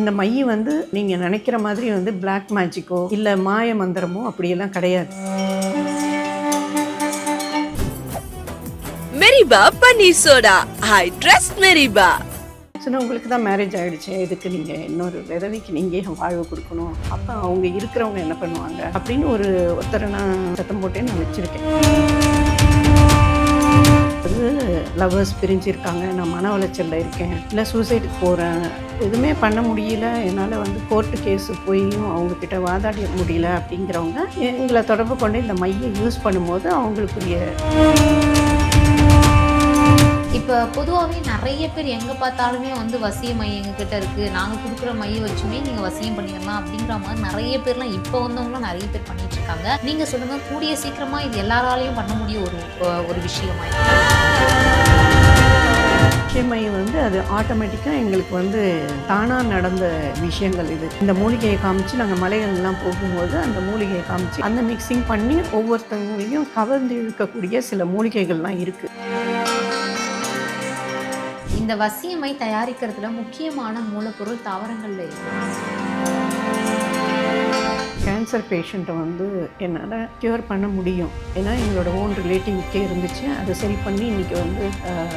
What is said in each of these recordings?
இந்த மை வந்து நீங்கள் நினைக்கிற மாதிரி வந்து Black மேஜிக்கோ இல்லை மாய மந்திரமோ அப்படியெல்லாம் கிடையாது. மெரிபா பன்னீர் சோடா ஐ ட்ரஸ்ட் மெரிபா சொன்னா உங்களுக்கு தான் மேரேஜ் ஆகிடுச்சு இதுக்கு நீங்கள் இன்னொரு விதவைக்கு நீங்கள் வாழ்வு கொடுக்கணும்? அப்போ அவங்க இருக்கிறவங்க என்ன பண்ணுவாங்க? அப்படின்னு ஒரு ஒருத்தரை நான் சத்தம் போட்டே நான் வச்சுருக்கேன். அது லவ்வர்ஸ் பிரிஞ்சிருக்காங்க. நான் மன உளைச்சலில் இருக்கேன். இல்லை சூசைடுக்கு போகிறேன் எதுவுமே பண்ண முடியல. என்னால் வந்து கோர்ட்டு கேஸு போயும் அவங்கக்கிட்ட வாதாட முடியல அப்படிங்கிறவங்க எங்களை தொடர்பு கொண்டு இந்த மையை யூஸ் பண்ணும்போது அவங்களுக்குரிய இப்போ பொதுவாகவே நிறைய பேர் எங்கே பார்த்தாலுமே வந்து வசிய மையம் எங்ககிட்ட இருக்குது நாங்கள் கொடுக்குற மையை வச்சுமே நீங்கள் வசியம் பண்ணிடலாம் அப்படிங்கிற மாதிரி நிறைய பேர்லாம் இப்போ வந்தவங்களும் நிறைய பேர் பண்ணிட்டு இருக்காங்க. நீங்கள் சொல்லுங்கள் கூடிய சீக்கிரமாக இது எல்லாராலையும் பண்ண முடிய ஒரு ஒரு விஷயமா இது? வந்து அது ஆட்டோமேட்டிக்காக எங்களுக்கு வந்து தானாக நடந்த விஷயங்கள் இது இந்த மூலிகையை காமிச்சு நாங்கள் மலைகள்லாம் போகும்போது அந்த மூலிகையை காமிச்சு அந்த மிக்சிங் பண்ணி ஒவ்வொருத்தங்களையும் கவர்ந்து இழுக்கக்கூடிய சில மூலிகைகள்லாம் இருக்குது இந்த வசியமை தயாரிக்கிறதுல முக்கியமான மூலப்பொருள் தாவரங்கள்ல இருக்கு கேன்சர் பேஷண்ட்டை வந்து என்னால் க்யூர் பண்ண முடியும். ஏன்னா எங்களோட ஓன் ரிலேட்டிவ்க்கே இருந்துச்சு. அதை சரி பண்ணி இன்றைக்கி வந்து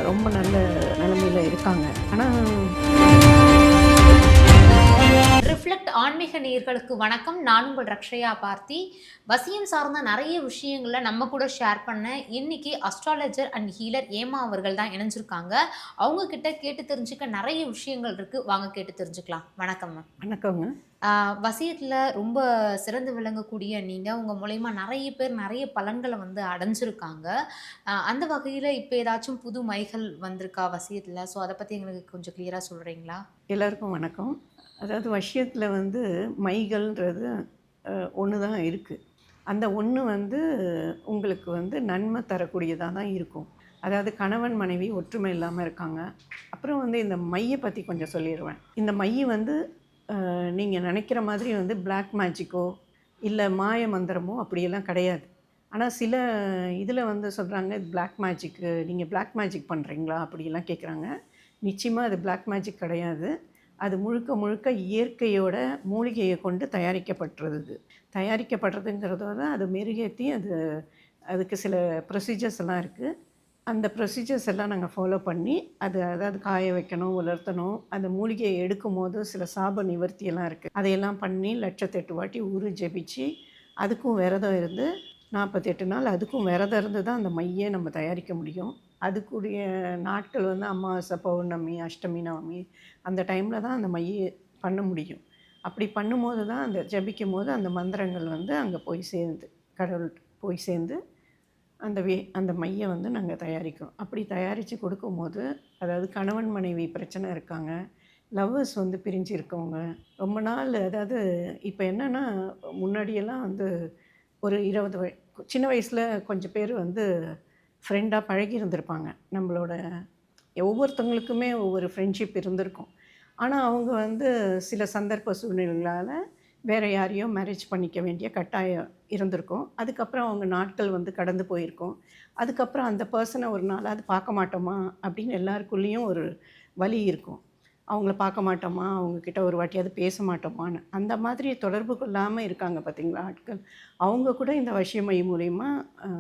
ரொம்ப நல்ல நிலமையில் இருக்காங்க. ஆனால் ரிஃப்ளெக்ட் ஆன்மீக நேயர்களுக்கு வணக்கம். நான் உங்கள் ரக்ஷயா பார்த்தி. வசியம் சார்ந்த நிறைய விஷயங்களை நம்ம கூட ஷேர் பண்ண இன்னைக்கு அஸ்ட்ராலஜர் அண்ட் ஹீலர் ஏமா அவர்கள் தான் இணைஞ்சிருக்காங்க. அவங்க கிட்ட கேட்டு தெரிஞ்சுக்க நிறைய விஷயங்கள் இருக்கு. வாங்க கேட்டு தெரிஞ்சுக்கலாம். வணக்கம் வணக்கங்க. வசியத்தில் ரொம்ப சிறந்து விளங்கக்கூடிய நீங்கள் உங்கள் மூலயமா நிறைய பேர் நிறைய பலன்களை வந்து அடைஞ்சிருக்காங்க. அந்த வகையில் இப்போ ஏதாச்சும் புது மைகள் வந்திருக்கா வசியத்தில்? ஸோ அதை பற்றி எங்களுக்கு கொஞ்சம் கிளியராக சொல்கிறீங்களா எல்லாருக்கும் வணக்கம். அதாவது வஷியத்தில் வந்து மைகள்ன்றது ஒன்று தான் இருக்குது அந்த ஒன்று வந்து உங்களுக்கு வந்து நன்மை தரக்கூடியதாக தான் இருக்கும். அதாவது கணவன் மனைவி ஒற்றுமை இல்லாமல் இருக்காங்க. அப்புறம் வந்து இந்த மையை பற்றி கொஞ்சம் சொல்லிடுவேன் இந்த மைய வந்து நீங்கள் நினைக்கிற மாதிரி வந்து பிளாக் மேஜிக்கோ இல்லை மாய மந்திரமோ அப்படியெல்லாம் கிடையாது. ஆனால் சில இதில் வந்து சொல்கிறாங்க இது பிளாக் மேஜிக்கு நீங்கள் பிளாக் மேஜிக் பண்ணுறீங்களா அப்படிலாம் கேட்குறாங்க நிச்சயமாக அது பிளாக் மேஜிக் கிடையாது. அது முழுக்க முழுக்க இயற்கையோட மூலிகையை கொண்டு தயாரிக்கப்பட்டுறது தயாரிக்கப்படுறதுங்கிறதோட அது மெருகேற்றி அது அதுக்கு சில ப்ரொசீஜர்ஸ் எல்லாம் இருக்குது அந்த ப்ரொசீஜர்ஸ் எல்லாம் நாங்கள் ஃபாலோ பண்ணி அது அதாவது காய வைக்கணும் உலர்த்தணும் அந்த மூலிகையை எடுக்கும் போது சில சாப நிவர்த்தியெல்லாம் இருக்குது அதையெல்லாம் பண்ணி லட்சத்தெட்டு வாட்டி உரு ஜெபிச்சு அதுக்கும் விரதம் இருந்து நாற்பத்தெட்டு நாள் அதுக்கும் விரதம் இருந்து தான் அந்த மையை நம்ம தயாரிக்க முடியும். அதுக்குரிய நாட்கள் வந்து அமாவாசை பௌர்ணமி அஷ்டமி நவமி அந்த டைமில் தான் அந்த மையை பண்ண முடியும். அப்படி பண்ணும்போது தான் அந்த ஜபிக்கும் போது அந்த மந்திரங்கள் வந்து அங்கே போய் சேர்ந்து கடவுள் போய் சேர்ந்து அந்த வே அந்த மையை வந்து நாங்கள் தயாரிக்கிறோம். அப்படி தயாரித்து கொடுக்கும்போது அதாவது கணவன் மனைவி பிரச்சனை இருக்காங்க லவ்வர்ஸ் வந்து பிரிஞ்சு இருக்கவங்க ரொம்ப நாள் அதாவது இப்போ என்னென்னா முன்னாடியெல்லாம் வந்து ஒரு இருபது வய சின்ன வயசில் கொஞ்சம் பேர் வந்து ஃப்ரெண்டாக பழகி இருந்திருப்பாங்க நம்மளோட ஒவ்வொருத்தவங்களுக்குமே ஒவ்வொரு ஃப்ரெண்ட்ஷிப் இருந்திருக்கும். ஆனால் அவங்க வந்து சில சந்தர்ப்ப சூழ்நிலைகளால் வேறு யாரையோ மேரேஜ் பண்ணிக்க வேண்டிய கட்டாயம் இருந்திருக்கும். அதுக்கப்புறம் அவங்க நாட்கள் வந்து கடந்து போயிருக்கும். அதுக்கப்புறம் அந்த பர்சனை ஒரு நாளாவது பார்க்க மாட்டோமா? அப்படின்னு எல்லாருக்குள்ளேயும் ஒரு வலி இருக்கும். அவங்கள பார்க்க மாட்டோமா? அவங்கக்கிட்ட ஒரு வாட்டியாவது பேச மாட்டோமான்னு. அந்த மாதிரி தொடர்பு கொள்ளாமல் இருக்காங்க பார்த்தீங்களா ஆட்கள். அவங்க கூட இந்த வசியமை மூலயமா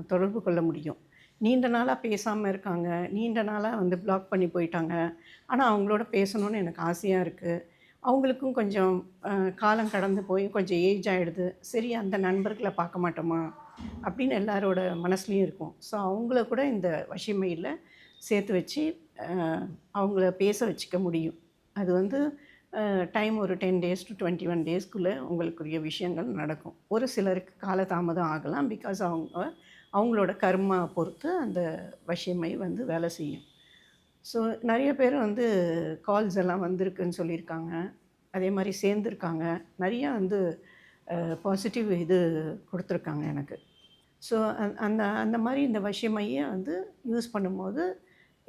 தொடர்பு கொள்ள முடியும். நீண்ட நாளாக பேசாமல் இருக்காங்க. நீண்ட நாளாக வந்து பிளாக் பண்ணி போயிட்டாங்க. ஆனால் அவங்களோட பேசணும்னு எனக்கு ஆசையாக இருக்குது அவங்களுக்கும் கொஞ்சம் காலம் கடந்து போய் கொஞ்சம் ஏஜ் ஆகிடுது சரி அந்த நண்பர்களை பார்க்க மாட்டோமா? அப்படின்னு எல்லாரோட மனசுலையும் இருக்கும். ஸோ அவங்கள கூட இந்த வசிமையில் சேர்த்து வச்சு அவங்கள பேச வச்சுக்க முடியும். அது வந்து டைம் ஒரு ten days to twenty one டேஸ்க்குள்ளே உங்களுக்குரிய விஷயங்கள் நடக்கும். ஒரு சிலருக்கு காலதாமதம் ஆகலாம் பிகாஸ் அவங்க அவங்களோட கர்மா பொறுத்து அந்த வசியமை வந்து வேலை செய்யும். ஸோ நிறைய பேர் வந்து கால்ஸ் எல்லாம் வந்திருக்குன்னு சொல்லியிருக்காங்க. அதே மாதிரி சேர்ந்துருக்காங்க. நிறையா வந்து பாசிட்டிவ் இது கொடுத்துருக்காங்க எனக்கு. ஸோ அந்த அந்த மாதிரி இந்த வசியமையை வந்து யூஸ் பண்ணும்போது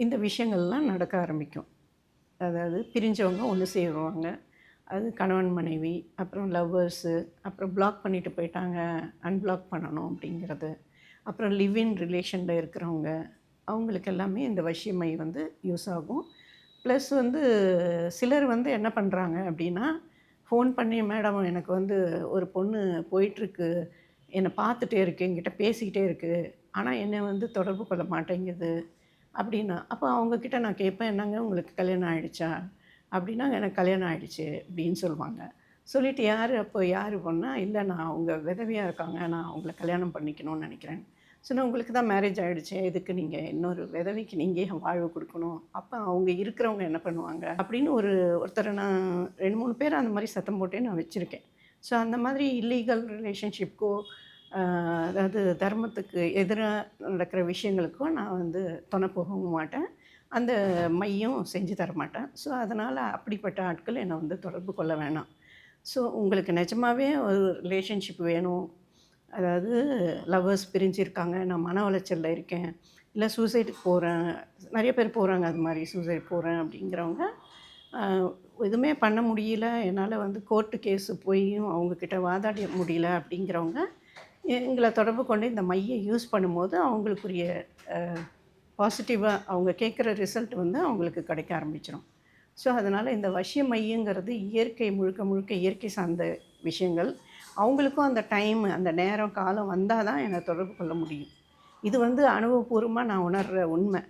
இந்த விஷயங்கள்லாம் நடக்க ஆரம்பிக்கும். அதாவது பிரிஞ்சவங்க ஒன்று சேருவாங்க. அது கணவன் மனைவி அப்புறம் லவ்வர்ஸு அப்புறம் பிளாக் பண்ணிட்டு போயிட்டாங்க. அன்பிளாக் பண்ணணும் அப்படிங்கிறது. அப்புறம் லிவ் இன் ரிலேஷனில் இருக்கிறவங்க அவங்களுக்கு எல்லாமே இந்த வசியமை வந்து யூஸ் ஆகும். ப்ளஸ் வந்து சிலர் வந்து என்ன பண்ணுறாங்க அப்படின்னா ஃபோன் பண்ணி மேடம் எனக்கு வந்து ஒரு பொண்ணு போயிட்டுருக்கு. என்னை பார்த்துட்டே இருக்கு என்கிட்ட பேசிக்கிட்டே இருக்குது ஆனால் என்னை வந்து தொடர்பு கொள்ள மாட்டேங்குது. அப்படின்னா அப்போ அவங்கக்கிட்ட நான் கேட்பேன் என்னங்க உங்களுக்கு கல்யாணம் ஆகிடுச்சா அப்படின்னா எனக்கு கல்யாணம் ஆகிடுச்சு அப்படின்னு சொல்லுவாங்க. சொல்லிவிட்டு யார் அப்போ யார் பொண்ணா இல்லை நான் அவங்க விதவியாக இருக்காங்க. நான் அவங்கள கல்யாணம் பண்ணிக்கணும்னு நினைக்கிறேன். சொன்னால் உங்களுக்கு தான் மேரேஜ் ஆகிடுச்சு இதுக்கு நீங்கள் இன்னொரு விதவைக்கு நீங்கள் வாழ்வு கொடுக்கணும்? அப்போ அவங்க இருக்கிறவங்க என்ன பண்ணுவாங்க? அப்படின்னு ஒரு ஒருத்தரை நான் ரெண்டு மூணு பேர் அந்த மாதிரி சத்தம் போட்டே நான் வச்சுருக்கேன். ஸோ அந்த மாதிரி இல்லீகல் ரிலேஷன்ஷிப்க்கோ அதாவது தர்மத்துக்கு எதிராக நடக்கிற விஷயங்களுக்கோ நான் வந்து துணை போகவும் மாட்டேன். அந்த மையம் செஞ்சு தர மாட்டேன். ஸோ அதனால் அப்படிப்பட்ட ஆட்கள் என்னை வந்து தொடர்பு கொள்ள வேணாம். ஸோ உங்களுக்கு நிஜமாவே ஒரு ரிலேஷன்ஷிப் வேணும். அதாவது லவ்வர்ஸ் பிரிஞ்சிருக்காங்க நான் மன உளைச்சலில் இருக்கேன் இல்லை சூசைடுக்கு போகிறேன் நிறைய பேர் போகிறாங்க அது மாதிரி சூசைட் போகிறேன் அப்படிங்கிறவங்க எதுவுமே பண்ண முடியல என்னால் வந்து கோர்ட்டு கேஸு போயும் அவங்கக்கிட்ட வாதாட முடியல அப்படிங்கிறவங்க எங்களை தொடர்பு கொண்டு இந்த மையை யூஸ் பண்ணும்போது அவங்களுக்குரிய பாசிட்டிவாக அவங்க கேட்குற ரிசல்ட் வந்து அவங்களுக்கு கிடைக்க ஆரம்பிச்சிடும் ஸோ அதனால் இந்த வசிய மையங்கிறது இயற்கை முழுக்க முழுக்க இயற்கை சார்ந்த விஷயங்கள் அவங்களுக்கும் அந்த டைம் அந்த நேரம் காலம் வந்தால் தான் என்னை தொடர்பு கொள்ள முடியும். இது வந்து அனுபவபூர்வமாக நான் உணர்கிற உண்மை.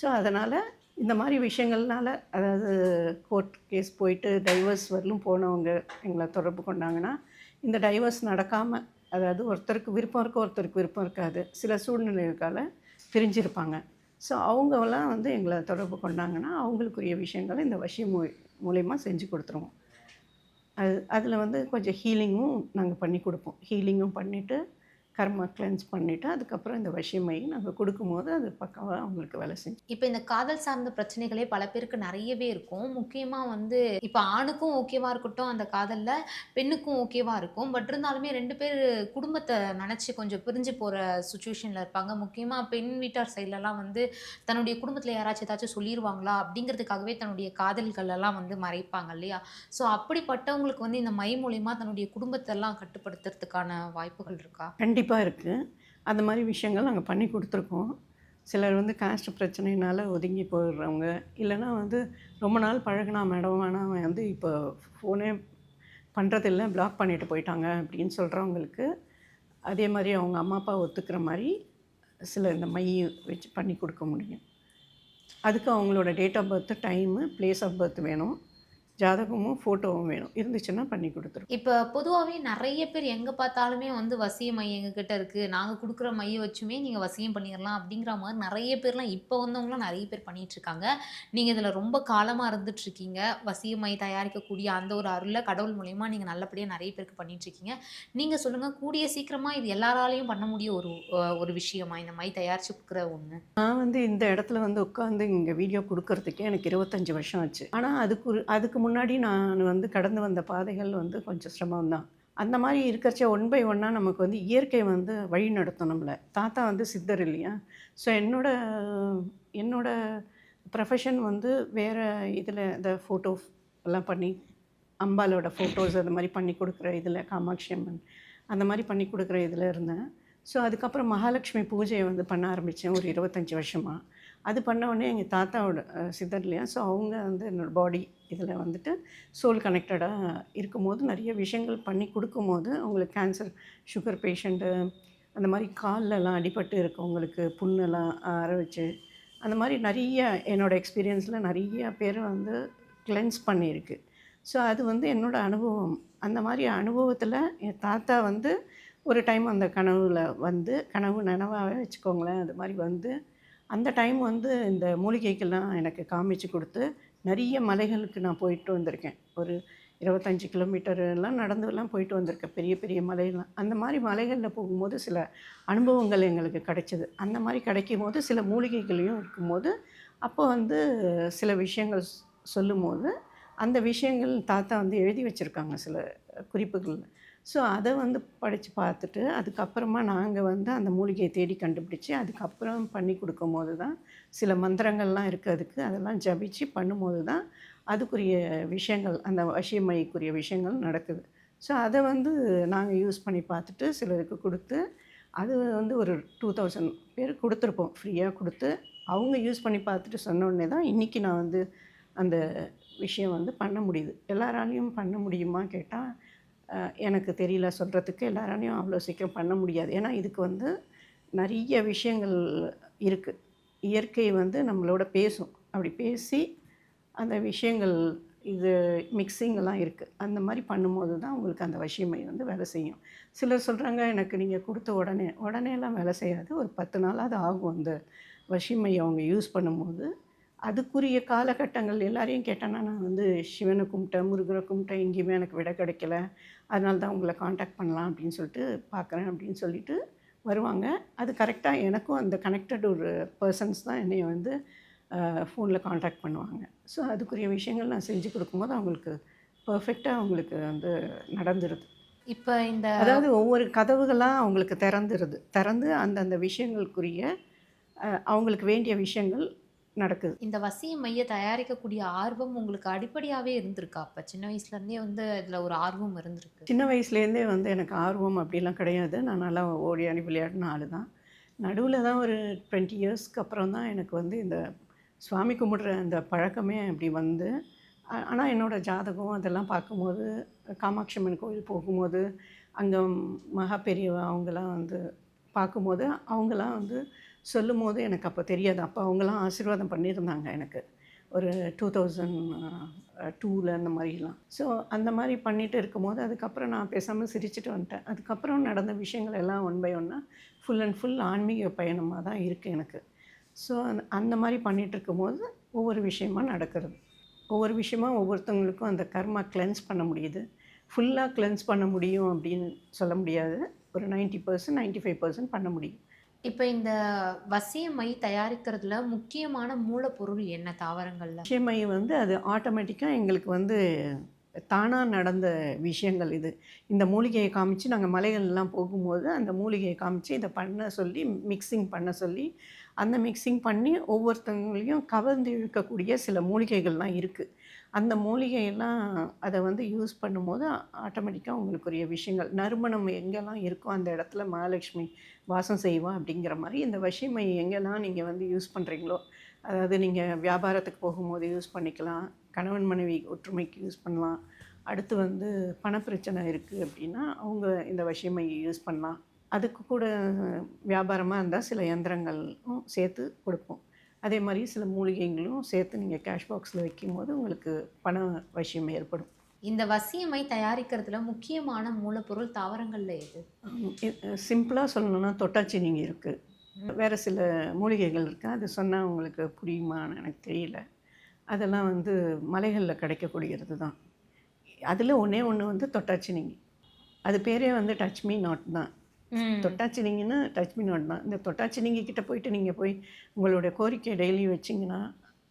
ஸோ அதனால் இந்த மாதிரி விஷயங்கள்னால அதாவது கோர்ட் கேஸ் போயிட்டு டைவர்ஸ் வரலும் போனவங்க எங்களை தொடர்பு கொண்டாங்கன்னா இந்த டைவர்ஸ் நடக்காமல் அதாவது ஒருத்தருக்கு விருப்பம் இருக்கும் ஒருத்தருக்கு விருப்பம் இருக்காது. சில சூழ்நிலைகளுக்கால பிரிஞ்சிருப்பாங்க. ஸோ அவங்கெல்லாம் வந்து எங்களை தொடர்பு கொண்டாங்கன்னா அவங்களுக்குரிய விஷயங்களை இந்த வசிய மூ மூலயமா செஞ்சு கொடுத்துருவோம். அது அதில் வந்து கொஞ்சம் ஹீலிங்கும் நாங்கள் பண்ணி கொடுப்போம். ஹீலிங்கும் பண்ணிவிட்டு கர்மா கிளென்ஸ் பண்ணிவிட்டு அதுக்கப்புறம் இந்த வசியமை நாங்கள் கொடுக்கும்போது அது பக்காவாக அவங்களுக்கு வேலை செஞ்சு. இப்போ இந்த காதல் சார்ந்த பிரச்சனைகளே பல பேருக்கு நிறையவே இருக்கும். முக்கியமாக வந்து இப்போ ஆணுக்கும் ஓகேவா இருக்கட்டும் அந்த காதலில் பெண்ணுக்கும் ஓகேவா இருக்கும். பட் இருந்தாலுமே ரெண்டு பேர் குடும்பத்தை நினச்சி கொஞ்சம் பிரிஞ்சு போகிற சுச்சுவேஷனில் இருப்பாங்க. முக்கியமாக பெண் வீட்டார் சைட்லலாம் வந்து தன்னுடைய குடும்பத்தில் யாராச்சும் ஏதாச்சும் சொல்லிடுவாங்களா அப்படிங்கிறதுக்காகவே தன்னுடைய காதல்கள் எல்லாம் வந்து மறைப்பாங்க இல்லையா? ஸோ அப்படிப்பட்டவங்களுக்கு வந்து இந்த மை மூலியமாக தன்னுடைய குடும்பத்தெல்லாம் கட்டுப்படுத்துறதுக்கான வாய்ப்புகள் இருக்கா? கண்டிப்பாக கண்டிப்பாக இருக்குது அந்த மாதிரி விஷயங்கள் நாங்கள் பண்ணி கொடுத்துருக்கோம். சிலர் வந்து காஸ்ட் பிரச்சனையினால் ஒதுங்கி போயிடுறவங்க. இல்லைன்னா வந்து ரொம்ப நாள் பழகுனா மேடம் ஆனால் அவன் வந்து இப்போ ஃபோனே பண்ணுறதில்ல பிளாக் பண்ணிட்டு போயிட்டாங்க அப்படின்னு சொல்கிறவங்களுக்கு அதே மாதிரி அவங்க அம்மா அப்பா ஒத்துக்கிற மாதிரி சில இந்த மை வச்சு பண்ணி கொடுக்க முடியும். அதுக்கு அவங்களோட date of birth time place of birth வேணும். ஜாதகமும் ஃபோட்டோவும் வேணும். இருந்துச்சுன்னா பண்ணி கொடுத்துருக்கோம் இப்போ பொதுவாகவே நிறைய பேர் எங்கே பார்த்தாலுமே வந்து வசிய மை எங்ககிட்ட இருக்குது நாங்கள் கொடுக்குற மையை வச்சுமே நீங்கள் வசியம் பண்ணிடலாம் அப்படிங்கிற மாதிரி நிறைய பேர்லாம் இப்போ வந்தவங்களாம் நிறைய பேர் பண்ணிட்டு இருக்காங்க. நீங்கள் இதில் ரொம்ப காலமாக இருந்துட்டு இருக்கீங்க. வசிய மை தயாரிக்கக்கூடிய அந்த ஒரு அருளை கடவுள் மூலயமா நீங்கள் நல்லபடியாக நிறைய பேருக்கு பண்ணிட்டு இருக்கீங்க. நீங்கள் சொல்லுங்கள் கூடிய சீக்கிரமாக இது எல்லாராலையும் பண்ண முடிய ஒரு ஒரு விஷயமா? இந்த மை தயாரிச்சு கொடுக்குற ஒன்று நான் வந்து இந்த இடத்துல வந்து உட்காந்து இங்கே வீடியோ கொடுக்கறதுக்கே எனக்கு இருபத்தஞ்சி வருஷம் ஆச்சு. ஆனால் அதுக்கு அதுக்கு முன்னாடி முன்னாடி நான் வந்து கடந்து வந்த பாதைகள் வந்து கொஞ்சம் சிரமம் தான் அந்த மாதிரி இருக்கிறச்ச ஒன் பை ஒன்னாக நமக்கு வந்து இயற்கை வந்து வழி நடத்தும் நம்மளை. தாத்தா வந்து சித்தர் இல்லையா? ஸோ என்னோட என்னோட ப்ரொஃபஷன் வந்து வேறு இதில் இந்த ஃபோட்டோ எல்லாம் பண்ணி அம்பாலோட ஃபோட்டோஸ் அது மாதிரி பண்ணி கொடுக்குற இதில் காமாட்சி அம்மன் அந்த மாதிரி பண்ணி கொடுக்குற இதில் இருந்தேன். ஸோ அதுக்கப்புறம் மகாலட்சுமி பூஜையை வந்து பண்ண ஆரம்பித்தேன் ஒரு இருபத்தஞ்சி வருஷமாக அது பண்ண உடனே எங்கள் தாத்தாவோட சித்தர்லையா ஸோ அவங்க வந்து என்னோடய பாடி இதில் வந்துட்டு சோல் கனெக்டடாக இருக்கும்போது நிறைய விஷயங்கள் பண்ணி கொடுக்கும்போது அவங்களுக்கு கேன்சர் சுகர் பேஷண்ட்டு அந்த மாதிரி கால்லலாம் அடிபட்டு இருக்கவங்களுக்கு புண்ணெல்லாம் ஆற வச்சு அந்த மாதிரி நிறைய என்னோடய எக்ஸ்பீரியன்ஸில் நிறைய பேர் வந்து கிளென்ஸ் பண்ணியிருக்கு. ஸோ அது வந்து என்னோடய அனுபவம். அந்த மாதிரி அனுபவத்தில் என் தாத்தா வந்து ஒரு டைம் அந்த கனவுல வந்து கனவு நனவாகவே வச்சுக்கோங்களேன் அது மாதிரி வந்து அந்த டைம் வந்து இந்த மூலிகைக்கெல்லாம் எனக்கு காமிச்சு கொடுத்து நிறைய மலைகளுக்கு நான் போயிட்டு வந்திருக்கேன். ஒரு இருபத்தஞ்சி கிலோமீட்டர் எல்லாம் நடந்துலாம் போயிட்டு வந்திருக்கேன். பெரிய பெரிய மலையெல்லாம் அந்த மாதிரி மலைகளில் போகும்போது சில அனுபவங்கள் எங்களுக்கு கிடைச்சிது. அந்த மாதிரி கிடைக்கும் போது சில மூலிகைகளையும் இருக்கும்போது அப்போ வந்து சில விஷயங்கள் சொல்லும்போது அந்த விஷயங்கள் தாத்தா வந்து எழுதி வச்சுருக்காங்க சில குறிப்புகள் ஸோ அதை வந்து படித்து பார்த்துட்டு அதுக்கப்புறமா நாங்கள் வந்து அந்த மூலிகையை தேடி கண்டுபிடிச்சி அதுக்கப்புறம் பண்ணி கொடுக்கும்போது தான் சில மந்திரங்கள்லாம் இருக்குது அதுக்கு. அதெல்லாம் ஜபிச்சு பண்ணும்போது தான் அதுக்குரிய விஷயங்கள் அந்த வசியமைக்குரிய விஷயங்கள் நடக்குது. ஸோ அதை வந்து நாங்கள் யூஸ் பண்ணி பார்த்துட்டு சிலருக்கு கொடுத்து அது வந்து ஒரு டூ தௌசண்ட் பேர் கொடுத்துருப்போம். ஃப்ரீயாக கொடுத்து அவங்க யூஸ் பண்ணி பார்த்துட்டு சொன்ன தான் இன்றைக்கி நான் வந்து அந்த விஷயம் வந்து பண்ண முடியுது. எல்லாராலையும் பண்ண முடியுமா கேட்டால் எனக்கு தெரியல சொல்கிறதுக்கு எல்லாராலையும் அவ்வளோ சீக்கிரம் பண்ண முடியாது. ஏன்னா இதுக்கு வந்து நிறைய விஷயங்கள் இருக்குது இயற்கை வந்து நம்மளோட பேசும். அப்படி பேசி அந்த விஷயங்கள் இது மிக்சிங்கெல்லாம் இருக்குது அந்த மாதிரி பண்ணும்போது தான் உங்களுக்கு அந்த வசியமை வந்து வேலை செய்யும். சிலர் சொல்கிறாங்க எனக்கு நீங்கள் கொடுத்த உடனே உடனேலாம் வேலை செய்யாது. ஒரு பத்து நாளாவது ஆகும் அந்த வசிமையை அவங்க யூஸ் பண்ணும்போது. அதுக்குரிய காலகட்டங்கள் எல்லாரையும் கேட்டேன்னா நான் வந்து சிவனை கும்பிட்டேன் முருகரை கும்பிட்டேன் எங்கேயுமே எனக்கு விட கிடைக்கல. அதனால தான் உங்களை காண்டாக்ட் பண்ணலாம் அப்படின்னு சொல்லிட்டு பார்க்குறேன் அப்படின்னு சொல்லிட்டு வருவாங்க. அது கரெக்டாக எனக்கும் அந்த கனெக்டட் ஒரு பர்சன்ஸ் தான் என்னை வந்து ஃபோனில் காண்டாக்ட் பண்ணுவாங்க. ஸோ அதுக்குரிய விஷயங்கள் நான் செஞ்சு கொடுக்கும்போது அவங்களுக்கு பர்ஃபெக்டாக அவங்களுக்கு வந்து நடந்துருது. இப்போ இந்த அதாவது ஒவ்வொரு கதவுகளாக அவங்களுக்கு திறந்துருது. திறந்து அந்தந்த விஷயங்களுக்குரிய அவங்களுக்கு வேண்டிய விஷயங்கள் நடக்குது. இந்த வசிய மைய தயாரிக்கக்கூடிய ஆர்வம் உங்களுக்கு அடிப்படையாவே இருந்திருக்கா? அப்ப சின்ன வயசுல இருந்தே வந்து இதுல ஒரு ஆர்வம் இருந்திருக்கு. சின்ன வயசுலேருந்தே வந்து எனக்கு ஆர்வம் அப்படிலாம் கிடையாது. நான் நல்லா ஓடி ஆடி விளையாடின ஆள் தான். நடுவில் தான் ஒரு டுவெண்ட்டி இயர்ஸ்க்கு அப்புறம் தான் எனக்கு வந்து இந்த சுவாமி கும்பிடுற அந்த பழக்கமே அப்படி வந்து. ஆனால் என்னோடய ஜாதகம் அதெல்லாம் பார்க்கும்போது காமாட்சி அம்மன் கோயில் போகும்போது அங்கே மகா பெரியவா அவங்கெல்லாம் வந்து பார்க்கும்போது அவங்கெல்லாம் வந்து சொல்லும் போது எனக்கு அப்போ தெரியாது. அப்போ அவங்களாம் ஆசீர்வாதம் பண்ணியிருந்தாங்க எனக்கு. ஒரு டூ தௌசண்ட் டூவில் அந்த மாதிரிலாம். ஸோ அந்த மாதிரி பண்ணிட்டு இருக்கும்போது அதுக்கப்புறம் நான் பேசாமல் சிரிச்சுட்டு வந்துட்டேன். அதுக்கப்புறம் நடந்த விஷயங்கள் எல்லாம் ஒன் பை ஒன்னாக ஃபுல் அண்ட் ஃபுல் ஆன்மீக பயணமாக தான் இருக்குது எனக்கு. ஸோ அந்த அந்த மாதிரி பண்ணிகிட்டு இருக்கும்போது ஒவ்வொரு விஷயமாக நடக்கிறது. ஒவ்வொரு விஷயமா ஒவ்வொருத்தவங்களுக்கும் அந்த கர்மா கிளென்ஸ் பண்ண முடியுது. ஃபுல்லாக கிளென்ஸ் பண்ண முடியும் அப்படின்னு சொல்ல முடியாது. ஒரு 90% பர்சன்ட் நைன்ட்டி ஃபைவ் பர்சன்ட் பண்ண முடியும். இப்போ இந்த வசியமை தயாரிக்கிறதுல முக்கியமான மூலப்பொருள் என்ன தாவரங்களில்? வசியமை வந்து அது ஆட்டோமேட்டிக்காக எங்களுக்கு வந்து தானாக நடந்த விஷயங்கள் இது. இந்த மூலிகையை காமிச்சு நாங்கள் மலைகள்லாம் போகும்போது அந்த மூலிகையை காமிச்சு இதை பண்ண சொல்லி மிக்சிங் பண்ண சொல்லி அந்த மிக்சிங் பண்ணி ஒவ்வொருத்தவங்களையும் கவர்ந்து இழுக்கக்கூடிய சில மூலிகைகள்லாம் இருக்குது அந்த மூலிகையெல்லாம் அதை வந்து யூஸ் பண்ணும்போது ஆட்டோமேட்டிக்காக உங்களுக்குரிய விஷயங்கள் நறுமணம் எங்கெல்லாம் இருக்கோ அந்த இடத்துல மகாலட்சுமி வாசம் செய்வா அப்படிங்கிற மாதிரி இந்த வசிமை எங்கெல்லாம் நீங்கள் வந்து யூஸ் பண்ணுறீங்களோ அதாவது நீங்கள் வியாபாரத்துக்கு போகும்போது யூஸ் பண்ணிக்கலாம் கணவன் மனைவி ஒற்றுமைக்கு யூஸ் பண்ணலாம் அடுத்து வந்து பணப்பிரச்சனை இருக்குது அப்படின்னா அவங்க இந்த வசியமை யூஸ் பண்ணலாம். அதுக்கு கூட வியாபாரமாக இருந்தால் சில யந்திரங்களும் சேர்த்து கொடுப்போம். அதே மாதிரி சில மூலிகைகளும் சேர்த்து நீங்கள் கேஷ் பாக்ஸில் வைக்கும்போது உங்களுக்கு பண வசியம் ஏற்படும். இந்த வசிய மை தயாரிக்கிறதுல முக்கியமான மூலப்பொருள் தாவரங்கள்ல எது? சிம்பிளாக சொல்லணும்னா தொட்டாச்சினிங்க இருக்குது வேறு சில மூலிகைகள் இருக்குது அது சொன்னால் உங்களுக்கு புரியுமான்னு எனக்கு தெரியல. அதெல்லாம் வந்து மலைகளில் கிடைக்கக்கூடியது தான். அதில் ஒன்றே ஒன்று வந்து தொட்டாச்சினிங்கி அது பேரே வந்து டச் மீ நாட் தான். தொட்டாச்சினிங்கன்னா டச் மீ நாட் தான். இந்த தொட்டாச்சினிங்க கிட்ட போயிட்டு நீங்கள் போய் உங்களுடைய கோரிக்கை டெய்லி வச்சிங்கன்னா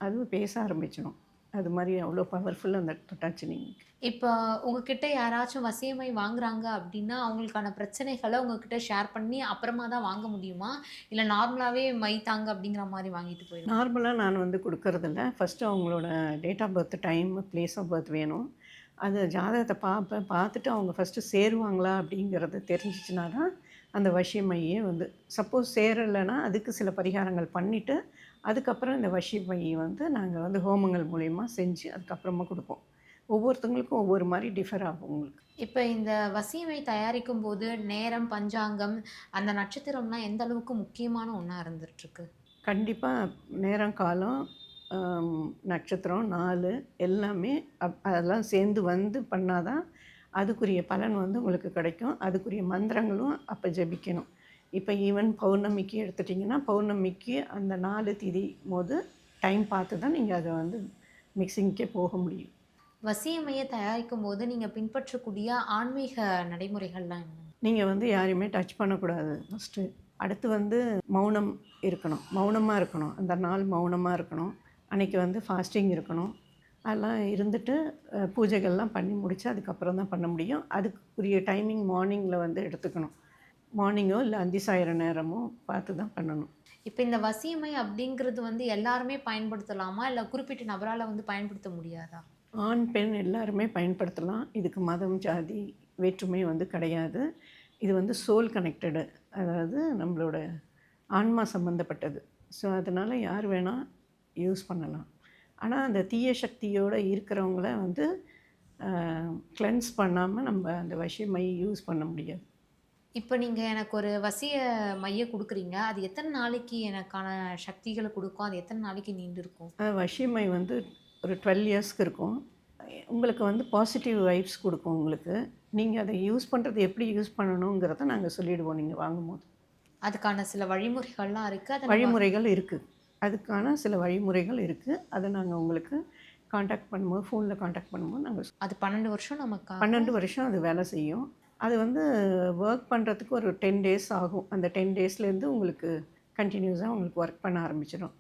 அது பேச ஆரம்பிச்சிடும் அது மாதிரி அவ்வளோ பவர்ஃபுல் அந்த தொட்டாச்சினிங்க. இப்போ உங்ககிட்ட யாராச்சும் வசியமை வாங்குறாங்க அப்படின்னா அவங்களுக்கான பிரச்சனைகளை உங்ககிட்ட ஷேர் பண்ணி அப்புறமா தான் வாங்க முடியுமா? இல்லை நார்மலாகவே மை தாங்க அப்படிங்கிற மாதிரி வாங்கிட்டு போயிடும் நார்மலாக நான் வந்து கொடுக்கறதில்ல. ஃபஸ்ட்டு அவங்களோட date of birth time place of birth வேணும். அது ஜாதகத்தை பார்ப்பேன் பார்த்துட்டு அவங்க ஃபஸ்ட்டு சேருவாங்களா அப்படிங்கிறது தெரிஞ்சிச்சுனா தான் அந்த வசியமையே வந்து சப்போஸ் சேரலைன்னா அதுக்கு சில பரிகாரங்கள் பண்ணிவிட்டு அதுக்கப்புறம் இந்த வசியமையை வந்து நாங்கள் வந்து ஹோமங்கள் மூலயமா செஞ்சு அதுக்கப்புறமா கொடுப்போம். ஒவ்வொருத்தவங்களுக்கும் ஒவ்வொரு மாதிரி டிஃபர் ஆகும் உங்களுக்கு. இப்போ இந்த வசியமை தயாரிக்கும் போது நேரம் பஞ்சாங்கம் அந்த நட்சத்திரம்லாம் எந்த அளவுக்கு முக்கியமான ஒன்றா இருந்துட்டு இருக்கு கண்டிப்பாக நேரம் காலம் நட்சத்திரம் நாள் எல்லாமே அதெல்லாம் சேர்ந்து வந்து பண்ணாதான் அதுக்குரிய பலன் வந்து உங்களுக்கு கிடைக்கும். அதுக்குரிய மந்திரங்களும் அப்போ ஜெபிக்கணும். இப்போ ஈவன் பௌர்ணமிக்கு எடுத்துட்டிங்கன்னா பௌர்ணமிக்கு அந்த நாலு திதி போது டைம் பார்த்து தான் நீங்கள் அதை வந்து மிக்சிங்க்கே போக முடியும். வசியமையை தயாரிக்கும் போது நீங்கள் பின்பற்றக்கூடிய ஆன்மீக நடைமுறைகள்லாம் என்ன? நீங்கள் வந்து யாரையுமே டச் பண்ணக்கூடாது. ஃபஸ்ட்டு அடுத்து வந்து மௌனம் இருக்கணும். மௌனமாக இருக்கணும். அந்த நாள் மௌனமாக இருக்கணும். அன்றைக்கி வந்து ஃபாஸ்டிங் இருக்கணும். அதெல்லாம் இருந்துட்டு பூஜைகள்லாம் பண்ணி முடிச்சு அதுக்கப்புறம் தான் பண்ண முடியும். அதுக்குரிய டைமிங் மார்னிங்கில் வந்து எடுத்துக்கணும். மார்னிங்கோ இல்லை அந்தி சாயிற நேரமோ பார்த்து தான் பண்ணணும். இப்போ இந்த வசியமை அப்படிங்கிறது வந்து எல்லாருமே பயன்படுத்தலாமா? இல்லை குறிப்பிட்ட நபரால் வந்து பயன்படுத்த முடியாதா? ஆண் பெண் எல்லாருமே பயன்படுத்தலாம். இதுக்கு மதம் ஜாதி வேற்றுமை வந்து கிடையாது. இது வந்து சோல் கனெக்டடு அதாவது நம்மளோட ஆன்மா சம்மந்தப்பட்டது ஸோ அதனால் யார் வேணால் யூஸ் பண்ணலாம். ஆனால் அந்த தீய சக்தியோடு இருக்கிறவங்கள வந்து கிளென்ஸ் பண்ணாமல் நம்ம அந்த வசிய மை யூஸ் பண்ண முடியாது. இப்போ நீங்கள் எனக்கு ஒரு வசிய மைய கொடுக்குறீங்க. அது எத்தனை நாளைக்கு எனக்கான சக்திகளை கொடுக்கும்? அது எத்தனை நாளைக்கு நீண்டு இருக்கும் வசிய மை வந்து ஒரு டுவெல் இயர்ஸ்க்கு இருக்கும். உங்களுக்கு வந்து பாசிட்டிவ் வைப்ஸ் கொடுக்கும் உங்களுக்கு. நீங்கள் அதை யூஸ் பண்ணுறது எப்படி யூஸ் பண்ணணுங்கிறத நாங்கள் சொல்லிடுவோம். நீங்கள் வாங்கும்போது. அதுக்கான சில வழிமுறைகள்லாம் இருக்குது அதை வழிமுறைகள் இருக்குது அதுக்கான சில வழிமுறைகள் இருக்குது அதை நாங்கள் உங்களுக்கு காண்டாக்ட் பண்ணும்போது ஃபோனில் காண்டாக்ட் பண்ணும்போது நாங்கள் அது பன்னெண்டு வருஷம் நமக்கு பன்னெண்டு வருஷம் அது வேலை செய்யும். அது வந்து ஒர்க் பண்ணுறதுக்கு ஒரு டென் டேஸ் ஆகும். அந்த டென் டேஸ்லேருந்து உங்களுக்கு கண்டினியூஸாக உங்களுக்கு ஒர்க் பண்ண ஆரம்பிச்சிடும்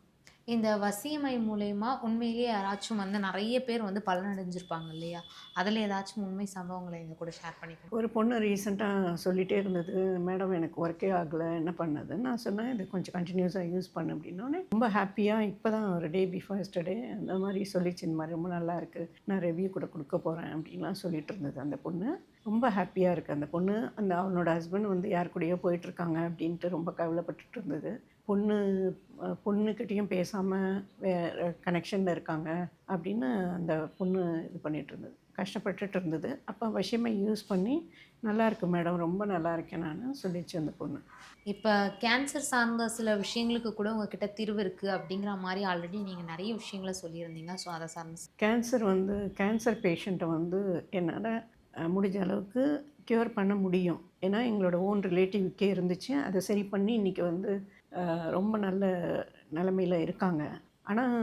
இந்த வசியமை மூலயமா உண்மையிலேயே யாராச்சும் வந்து நிறைய பேர் வந்து பலனடைஞ்சிருப்பாங்க இல்லையா? அதில் ஏதாச்சும் உண்மை சம்பவங்களை எங்கள் கூட ஷேர் பண்ணிக்கணும் ஒரு பொண்ணு ரீசெண்டாக சொல்லிகிட்டே இருந்தது மேடம் எனக்கு ஒர்க்கே ஆகலை என்ன பண்ணது? நான் சொன்னேன் இது கொஞ்சம் கண்டினியூஸாக யூஸ் பண்ண அப்படின்னோடனே ரொம்ப ஹாப்பியாக இப்போ தான் ஒரு டே பிஃபோர் எஸ்டர்டே அந்த மாதிரி சொல்லிச்சு இந்த மாதிரி ரொம்ப நல்லா இருக்குது நான் ரிவ்யூ கூட கொடுக்க போகிறேன் அப்படின்லாம் சொல்லிட்டு இருந்தது அந்த பொண்ணு. ரொம்ப ஹாப்பியாக இருக்குது அந்த பொண்ணு. அந்த அவனோட ஹஸ்பண்ட் வந்து யார் கூடயோ போயிட்டுருக்காங்க அப்படின்ட்டு ரொம்ப கவலைப்பட்டுட்டு இருந்தது. பொண்ணு பொண்ணுக்கிட்டேயும் பேசாமல் வேறு கனெக்ஷனில் இருக்காங்க அப்படின்னு அந்த பொண்ணு இது பண்ணிட்டு இருந்தது. கஷ்டப்பட்டுட்டு இருந்தது. அப்போ விஷயமை யூஸ் பண்ணி நல்லா இருக்கு மேடம் ரொம்ப நல்லா இருக்கேன் நான் சொல்லிச்சு அந்த பொண்ணு. இப்போ கேன்சர் சார்ந்த சில விஷயங்களுக்கு கூட உங்ககிட்ட தீர்வு இருக்குது அப்படிங்கிற மாதிரி ஆல்ரெடி நீங்கள் நிறைய விஷயங்களை சொல்லியிருந்தீங்க. ஸோ அதை சார்ந்து கேன்சர் வந்து கேன்சர் பேஷண்ட்டை வந்து என்னால் முடிஞ்ச அளவுக்கு க்யூர் பண்ண முடியும். ஏன்னா எங்களோட ஓன் ரிலேட்டிவ்க்கே இருந்துச்சு. அதை சரி பண்ணி இன்றைக்கி வந்து ரொம்ப நல்ல நிலமையில் இருக்காங்க. ஆனால்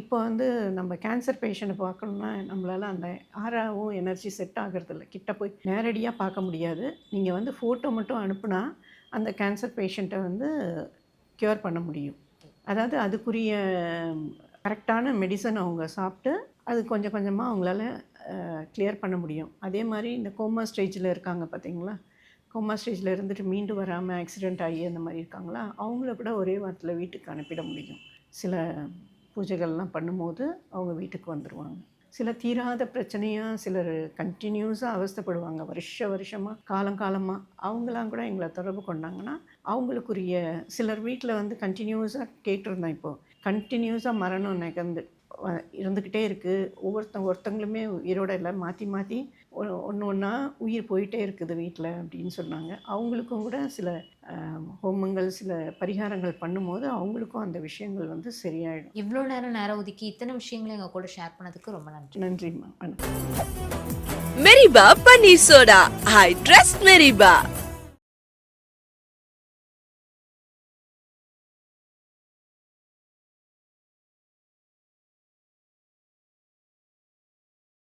இப்போ வந்து நம்ம கேன்சர் பேஷண்ட்டை பார்க்கணுன்னா நம்மளால் அந்த ஆறாவும் எனர்ஜி செட் ஆகிறதில்ல. கிட்ட போய் நேரடியாக பார்க்க முடியாது. நீங்கள் வந்து ஃபோட்டோ மட்டும் அனுப்புனா அந்த கேன்சர் பேஷண்ட்டை வந்து க்யூர் பண்ண முடியும். அதாவது அதுக்குரிய கரெக்டான மெடிசன் அவங்க சாப்பிட்டு அது கொஞ்சம் கொஞ்சமாக அவங்களால கிளியர் பண்ண முடியும். அதே மாதிரி இந்த கோமா ஸ்டேஜில் இருக்காங்க பார்த்தீங்களா கொம்மா ஸ்டேஜில் இருந்துட்டு மீண்டு வராமல் ஆக்சிடெண்ட் ஆகி அந்த மாதிரி இருக்காங்களா? அவங்கள கூட ஒரே வாரத்தில் வீட்டுக்கு அனுப்பிட முடியும். சில பூஜைகள்லாம் பண்ணும்போது அவங்க வீட்டுக்கு வந்துடுவாங்க சில தீராத பிரச்சனையாக சிலர் கண்டினியூஸாக அவஸ்தப்படுவாங்க. வருஷ வருஷமாக காலங்காலமாக அவங்களாம் கூட எங்களை தொடர்பு கொண்டாங்கன்னா அவங்களுக்குரிய சிலர் வீட்டில் வந்து கண்டினியூஸாக கேட்டிருந்தேன் இப்போது கண்டினியூஸாக மரணம் நிகழ்ந்து இருந்துக்கிட்டே இருக்குது ஒவ்வொருத்தங்க ஒருத்தங்களுமே உயிரோட இல்லை. மாற்றி மாற்றி ஒன்று ஒன்றா உயிர் போயிட்டே இருக்குது வீட்டில் அப்படின்னு சொன்னாங்க. அவங்களுக்கும் கூட சில ஹோமங்கள் சில பரிகாரங்கள் பண்ணும்போது அவங்களுக்கும் அந்த விஷயங்கள் வந்து சரியாயிடும். இவ்வளோ நேரம் நேரம் ஒதுக்கி இத்தனை விஷயங்களை எங்கள் கூட ஷேர் பண்ணதுக்கு ரொம்ப நன்றி. நன்றிம்மா வணக்கம். Meriba Paneer Soda. I trust Meriba.